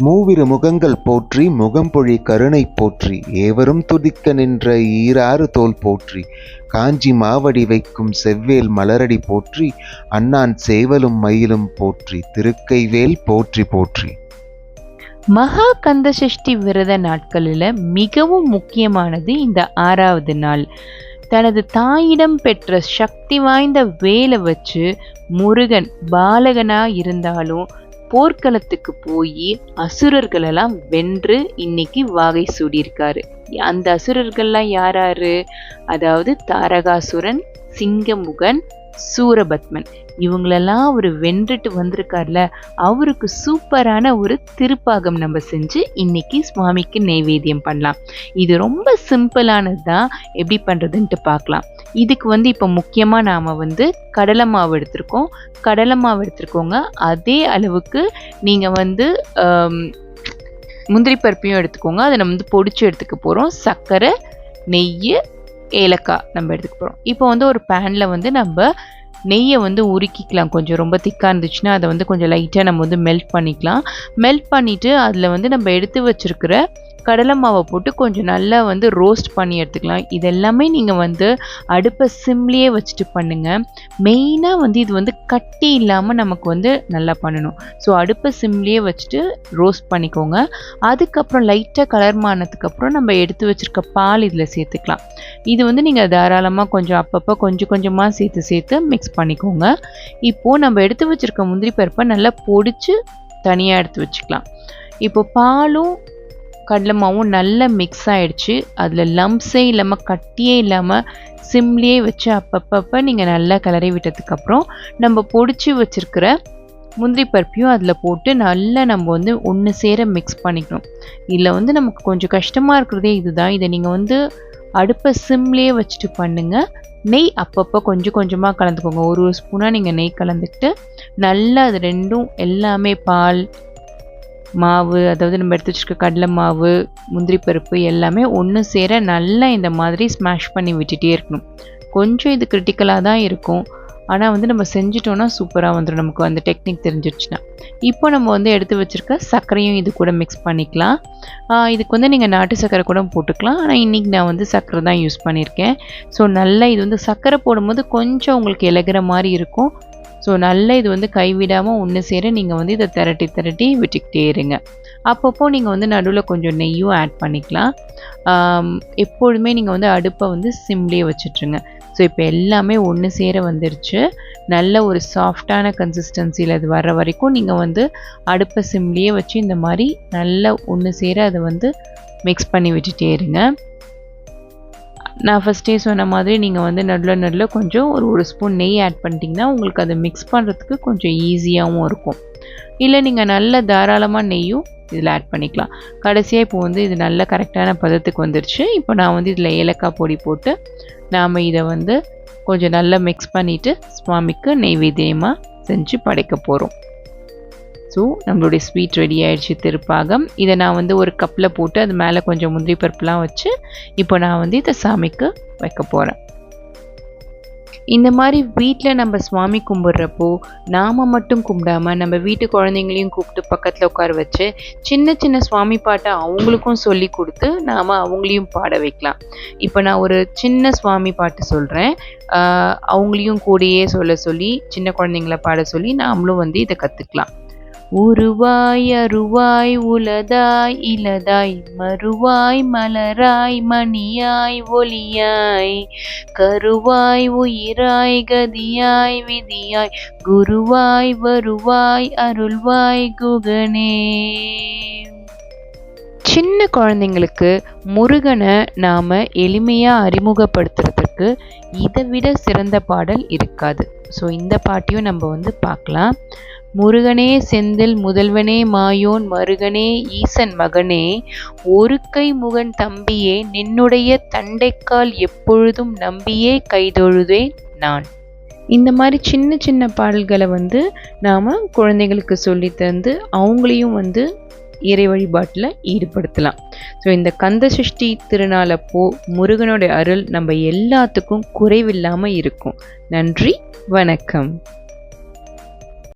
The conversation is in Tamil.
மூவிரு முகங்கள் போற்றி முகம்பொழி கருணை போற்றி ஏவரும் துதிக்க நின்ற ஈராறு தோல் போற்றி காஞ்சி மாவடி வைக்கும் செவ்வேல் மலரடி போற்றி அண்ணான் சேவலும் மயிலும் போற்றி திருக்கைவேல் போற்றி போற்றி. மகா கந்த சஷ்டி விரத நாட்களில் மிகவும் முக்கியமானது இந்த ஆறாவது நாள். தனது தாயிடம் பெற்ற சக்தி வாய்ந்த வேலை வச்சு முருகன் பாலகனா இருந்தாலும் போர்க்களத்துக்கு போய் அசுரர்களெல்லாம் வென்று இன்னைக்கு வாகை சூடியிருக்காரு. அந்த அசுரர்கள்லாம் யாராரு? அதாவது தாரகாசுரன் சிங்கமுகன் சூரபத்மன். இவங்களெல்லாம் அவர் வென்றுட்டு வந்திருக்கார்ல அவருக்கு சூப்பரான ஒரு திருப்பாகம் நம்ம செஞ்சு இன்னைக்கு சுவாமிக்கு நைவேத்தியம் பண்ணலாம். இது ரொம்ப சிம்பிளானது தான் எப்படி பண்ணுறதுன்ட்டு பார்க்கலாம். இதுக்கு வந்து இப்போ முக்கியமாக நாம் வந்து கடலை மாவு எடுத்திருக்கோம். கடலை மாவு எடுத்துருக்கோங்க. அதே அளவுக்கு நீங்கள் வந்து முந்திரி பருப்பையும் எடுத்துக்கோங்க. அதை நம்ம வந்து பொடிச்சு எடுத்துக்க போகிறோம் சர்க்கரை நெய் ஏலக்காய் நம்ம எடுத்துக்க போகிறோம் இப்போ வந்து ஒரு பேனில் வந்து நம்ம நெய்யை வந்து உருக்கிக்கலாம். கொஞ்சம் ரொம்ப திக்காக இருந்துச்சுன்னா அதை வந்து கொஞ்சம் லைட்டாக நம்ம வந்து மெல்ட் பண்ணிக்கலாம். மெல்ட் பண்ணிவிட்டு அதில் வந்து நம்ம எடுத்து வச்சுருக்கிற கடலை மாவை போட்டு கொஞ்சம் நல்லா வந்து ரோஸ்ட் பண்ணி எடுத்துக்கலாம். இது எல்லாமே நீங்கள் வந்து அடுப்பை சிம்லேயே வச்சுட்டு பண்ணுங்கள் மெயினாக வந்து இது வந்து கட்டி இல்லாமல் நமக்கு வந்து நல்லா பண்ணணும். ஸோ அடுப்பை சிம்லேயே வச்சுட்டு ரோஸ்ட் பண்ணிக்கோங்க. அதுக்கப்புறம் லைட்டாக கலர் மானதுக்கப்புறம் நம்ம எடுத்து வச்சுருக்க பால் இதில் சேர்த்துக்கலாம். இது வந்து நீங்கள் தாராளமாக கொஞ்சம் அப்பப்போ கொஞ்சம் கொஞ்சமாக சேர்த்து சேர்த்து மிக்ஸ் பண்ணிக்கோங்க. இப்போது நம்ம எடுத்து வச்சுருக்க முந்திரி பருப்பை நல்லா பொடிச்சு தனியாக எடுத்து வச்சுக்கலாம். இப்போ பாலும் கடலை மாவும் நல்லா மிக்ஸ் ஆகிடுச்சு அதில் லம்ஸே இல்லாமல் கட்டியே இல்லாமல் சிம்லேயே வச்சு அப்பப்பப்போ நீங்கள் நல்லா கிளறி விட்டதுக்கப்புறம் நம்ம பொடிச்சு வச்சுருக்கிற முந்திரி பருப்பையும் அதில் போட்டு நல்லா நம்ம வந்து ஒன்று சேர மிக்ஸ் பண்ணிக்கணும். இதில் வந்து நமக்கு கொஞ்சம் கஷ்டமாக இருக்கிறதே இதுதான். இதை நீங்கள் வந்து அடுப்பை சிம்லேயே வச்சுட்டு பண்ணுங்கள் நெய் அப்பப்போ கொஞ்சம் கொஞ்சமாக கலந்துக்கோங்க. ஒரு ஒரு ஸ்பூனாக நீங்கள் நெய் கலந்துக்கிட்டு நல்லா அது ரெண்டும் எல்லாமே பால் மாவு அதாவது நம்ம எடுத்து வச்சுருக்க கடலை மாவு முந்திரி பருப்பு எல்லாமே ஒன்று சேர நல்லா இந்த மாதிரி ஸ்மாஷ் பண்ணி விட்டுட்டே இருக்கணும். கொஞ்சம் இது கிரிட்டிக்கலாக தான் இருக்கும். ஆனால் வந்து நம்ம செஞ்சிட்டோன்னா சூப்பராக வந்துடும் நமக்கு அந்த டெக்னிக் தெரிஞ்சிருச்சுன்னா. இப்போ நம்ம வந்து எடுத்து வச்சுருக்க சர்க்கரையும் இது கூட மிக்ஸ் பண்ணிக்கலாம். இதுக்கு வந்து நீங்கள் நாட்டு சர்க்கரை கூட போட்டுக்கலாம். ஆனால் இன்றைக்கி நான் வந்து சர்க்கரை தான் யூஸ் பண்ணியிருக்கேன். ஸோ நல்லா இது வந்து சர்க்கரை போடும்போது கொஞ்சம் உங்களுக்கு இலகிற மாதிரி இருக்கும். ஸோ நல்ல இது வந்து கைவிடாமல் ஒன்று சேர. நீங்கள் வந்து இதை திரட்டி திரட்டி விட்டுக்கிட்டே இருங்க. அப்பப்போ நீங்கள் வந்து நடுவில் கொஞ்சம் நெய்யும் ஆட் பண்ணிக்கலாம். எப்பொழுதுமே நீங்கள் வந்து அடுப்பை வந்து சிம்லேயே வச்சுட்ருங்க. ஸோ இப்போ எல்லாமே ஒன்று சேர வந்துருச்சு. நல்ல ஒரு சாஃப்டான கன்சிஸ்டன்சியில் அது வர்ற வரைக்கும் நீங்கள் வந்து அடுப்பை சிம்லேயே வச்சு இந்த மாதிரி நல்லா ஒன்று சேர அதை வந்து மிக்ஸ் பண்ணி விட்டுட்டே இருங்க. நான் ஃபஸ்ட்டே சொன்ன மாதிரி நீங்கள் வந்து நடுவில் நடுவில் கொஞ்சம் ஒரு ஒரு ஸ்பூன் நெய் ஆட் பண்ணிட்டீங்கன்னா உங்களுக்கு அதை மிக்ஸ் பண்ணுறதுக்கு கொஞ்சம் ஈஸியாகவும் இருக்கும். இல்லை நீங்கள் நல்ல தாராளமாக நெய்யும் இதில் ஆட் பண்ணிக்கலாம். கடைசியாக இப்போ வந்து இது நல்ல கரெக்டான பதத்துக்கு வந்துருச்சு. இப்போ நான் வந்து இதில் ஏலக்காய் பொடி போட்டு நாம் இதை வந்து கொஞ்சம் நல்லா மிக்ஸ் பண்ணிவிட்டு சுவாமிக்கு நெய்வேத்தியமாக செஞ்சு படைக்க போகிறோம் ஸோ நம்மளுடைய ஸ்வீட் ரெடி ஆயிடுச்சு திருப்பாகம். இதை நான் வந்து ஒரு கப்பில் போட்டு அது மேலே கொஞ்சம் முந்திரி பருப்புலாம் வச்சு இப்போ நான் வந்து இதை சாமிக்கு வைக்க போகிறேன் இந்த மாதிரி வீட்டில் நம்ம சுவாமி கும்பிட்றப்போ நாம் மட்டும் கும்பிடாம நம்ம வீட்டு குழந்தைங்களையும் கூப்பிட்டு பக்கத்தில் உட்கார வச்சு சின்ன சின்ன சுவாமி பாட்டை அவங்களுக்கும் சொல்லி கொடுத்து நாம் அவங்களையும் பாட வைக்கலாம். இப்போ நான் ஒரு சின்ன சுவாமி பாட்டு சொல்கிறேன் அவங்களையும் கூடயே சொல்ல சொல்லி சின்ன குழந்தைங்கள பாட சொல்லி நாமளும் வந்து இதை கற்றுக்கலாம் உருவாய் அருவாய் உலதாய் இலதாய் மறுவாய் மலராய் மணியாய் ஒளியாய் கருவாய் உயிராய் கதியாய் விதியாய் குருவாய் வருவாய் அருள்வாய் குகனே. சின்ன குழந்தைங்களுக்கு முருகனை நாம் எளிமையாக அறிமுகப்படுத்துறதுக்கு இதை விட சிறந்த பாடல் இருக்காது. ஸோ இந்த பாட்டையும் நம்ம வந்து பார்க்கலாம். முருகனே செந்தில் முதல்வனே மாயோன் மருகனே ஈசன் மகனே ஒரு கை முகன் தம்பியே நின்னுடைய தண்டைக்கால் எப்பொழுதும் நம்பியே கைதொழுதேன் நான். இந்த மாதிரி சின்ன சின்ன பாடல்களை வந்து நாம் குழந்தைகளுக்கு சொல்லி தந்து அவங்களையும் வந்து இறை வழிபாட்டில் ஈடுபடுத்தலாம். ஸோ இந்த கந்த சஷ்டி திருநாளப்போ முருகனுடைய அருள் நம்ம எல்லாத்துக்கும் குறைவில்லாமல் இருக்கும். நன்றி வணக்கம்.